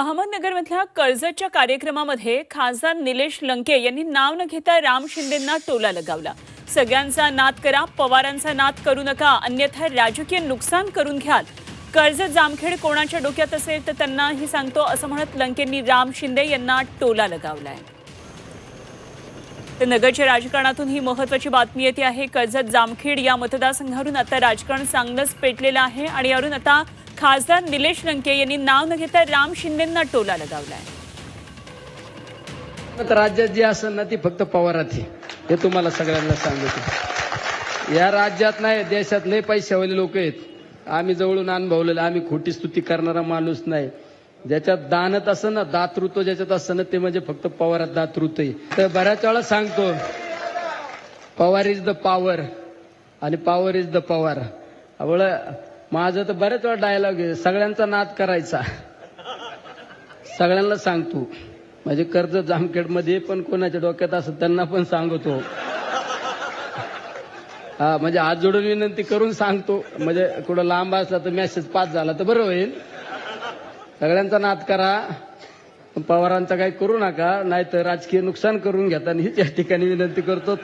अहमदनगरमधल्या कर्जतच्या कार्यक्रमामध्ये खासदार निलेश लंके यांनी नाव न घेता राम शिंदेंना टोला लगावला. सगळ्यांचा नाद करा पवारांचा नाद करू नका अन्यथा राजकीय नुकसान करून घ्याल. कर्जत जामखेड कोणाच्या डोक्यात असेल तर त्यांनाही सांगतो असं म्हणत लंकेंनी राम शिंदे यांना टोला लगावलाय. तर नगरच्या राजकारणातून ही महत्वाची बातमी येते आहे कर्जत जामखेड या मतदारसंघावरून आता राजकारण चांगलंच पेटलेलं आहे आणि यावरून आता खासदार निलेश लंके यांनी नाव न घेता राम शिंदेंना टोला लगावलाय. राज्यात जी असेल ना ती फक्त पवारात आहे. हे तुम्हाला सगळ्यांना सांगितलं या राज्यात नाही देशात नाही पैशावाले लोक आहेत. आम्ही जवळून अनुभवलेलं आम्ही खोटी स्तुती करणारा माणूस नाही. ज्याच्यात दानत असं ना दातृत्व ज्याच्यात असं ना ते म्हणजे फक्त पवारात दातृत्व तर बऱ्याच वेळा सांगतो पवार इज द पॉवर आणि पॉवर इज द पवार आवळ माझं तर बरेच वेळा डायलॉग आहे सगळ्यांचा नाद करायचा. सगळ्यांना सांगतो. म्हणजे कर्ज जामखेडमध्ये पण कोणाच्या डोक्यात असत त्यांना पण सांगतो. हा म्हणजे हात जोडून विनंती करून सांगतो. म्हणजे कुठं लांब असला तर मेसेज पास झाला तर बरं होईल. सगळ्यांचा नाद करा. पवारांचा काही करू नका. नाहीतर राजकीय नुकसान करून घेताना हीच या ठिकाणी विनंती करतो.